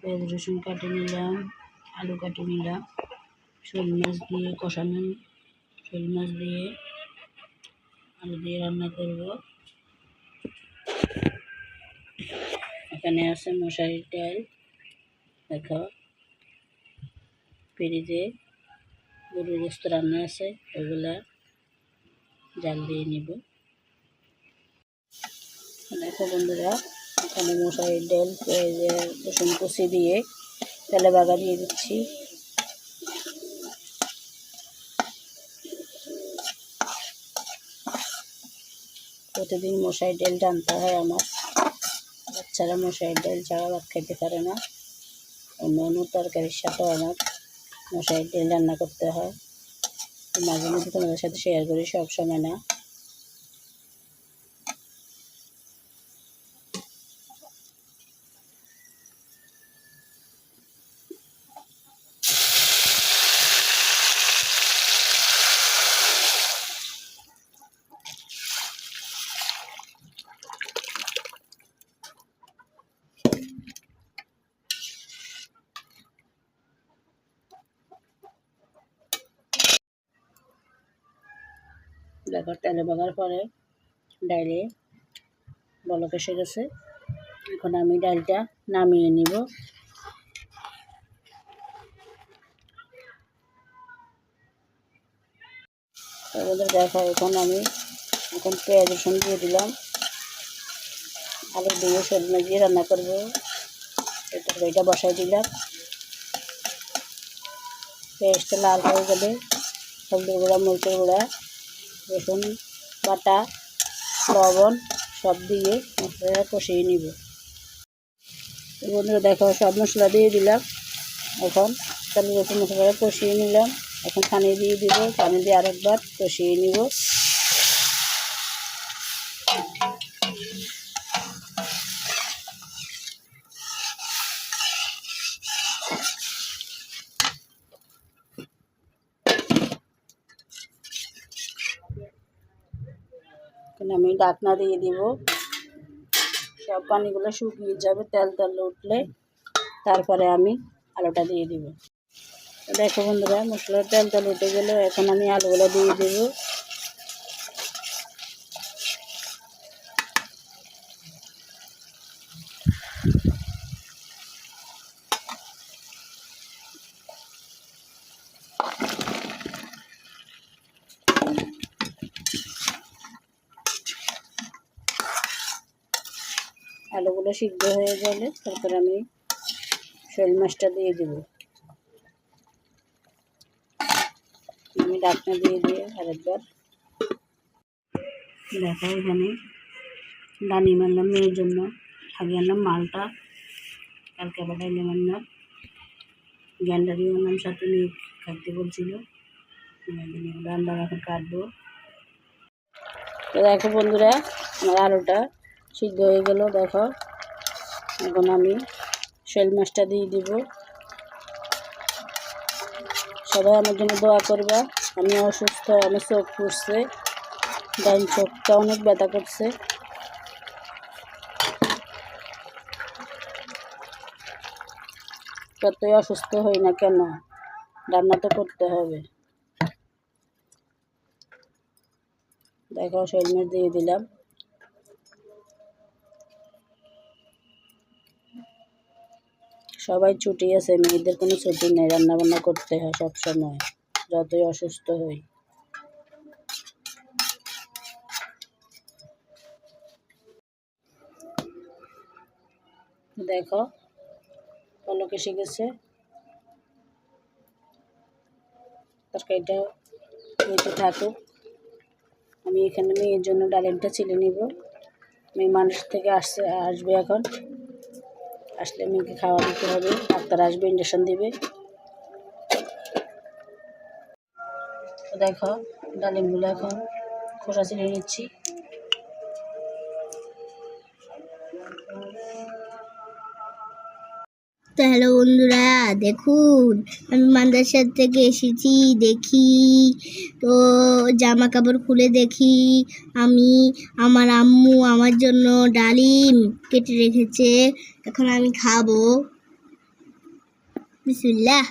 পেঁয়াজ, রসুন কাটে নিলাম, আলু কাটে নিলাম, শোল মাছ দিয়ে কষানো শোল মাছ দিয়ে আলু দিয়ে রান্না করব। এখানে আছে মশারির ডাল দেখো পেরিতে গরুর গোস্ত রান্না আছে, ওগুলা জাল দিয়ে নিব। দেখো বন্ধুরা এখানে মশারির ডাল রসুন কুচি দিয়ে তেলে বাগা দিয়ে দিচ্ছি। প্রতিদিন মশারি ডাল টানতে হয় আমার। বাচ্চারা মশারি ডাল ছাড়া ভাত খেতে পারে না। অন্য অন্য তরকারির সাথেও আমার মশারি ডাল রান্না করতে হয়। মাঝে মধ্যে তোমাদের সাথে শেয়ার করি সব সময় না। দেখো, তেলে বাগার পরে ডাইলে বলক এসে গেছে। এখন আমি ডালটা নামিয়ে নিব। এবার দেখো এখন আমি এখন পেঁয়াজ, রসুন দিয়ে দিলাম। আলু দিয়ে সজনে দিয়ে রান্না করব। এটা তরকারিটা বসাই দিলাম। পেঁয়াজটা লাল হয়ে গেলে হলুদের গুঁড়া, মরিচের গুঁড়া রসুন, বাটা, লবণ সব দিয়ে মশলাটা কষিয়ে নিব। বন্ধুরা দেখো, সব মশলা দিয়ে দিলাম। এখন তাহলে রসুন মশলাটা কষিয়ে নিলাম। এখন পানি দিয়ে দিব পানি দিয়ে আরেকবার কষিয়ে নিব। এখন আমি ডাকনা দিয়ে দিব। সব পানিগুলো শুকিয়ে যাবে, তেল তেল উঠলে তারপরে আমি আলুটা দিয়ে দিব। দেখো বন্ধুরা, মশলার তেল তেল উঠে গেলে, এখন আমি আলুগুলো দিয়ে দেব। আলুগুলো সিদ্ধ হয়ে গেলে তারপর আমি শোল মাছটা দিয়ে দেব। আমি ডাকনা দিয়ে দিয়ে আরেকবার। দেখো এখানে ডানি মারলাম মেয়ের জন্য। আগে আনলাম মালটা, কালকে আবার ডাইলে মারলাম। গ্যান্ডারি আনলাম সাথে মেয়ে খাইতে বলছিল। রান্না এখন কাটবো। তো দেখো বন্ধুরা, আমার আলুটা সিদ্ধ হয়ে গেল, দেখো। এখন আমি শোল মাছটা দিয়ে দিব। সবাই আমার জন্য দোয়া করবা আমি অসুস্থ, আমার চোখ পুষছে ডাইন চোখটা অনেক ব্যথা করছে। যতই অসুস্থ হই না কেন, রান্না তো করতে হবে। দেখো, শোল মাছ দিয়ে দিলাম। সবাই ছুটি আছে, মেয়েদের কোনো ছুটি নেই রান্না বান্না করতে হয় সব সময়, যতই অসুস্থ হই। দেখো, পলক এসে গেছে। তরকারিটা হইতে থাকুক। আমি এখানে মেয়ের জন্য ডালিমটা ছিলে নিব। মেয়ে মানুষ থেকে আসছে, আসবে এখন। আসলে মেয়েকে খাওয়া দিতে হবে? ডাক্তার আসবে ইঞ্জেকশন দেবে। দেখো, ডালিমগুলো এখন খোসা ছিঁড়ে নিচ্ছি। তো হ্যালো বন্ধুরা, দেখুন, আমি মাদ্রাসার থেকে এসেছি, দেখি। তো জামা কাপড় খুলে দেখি, আমি, আমার আম্মু আমার জন্য ডালিম কেটে রেখেছে, এখন আমি খাব। বিসমিল্লাহ।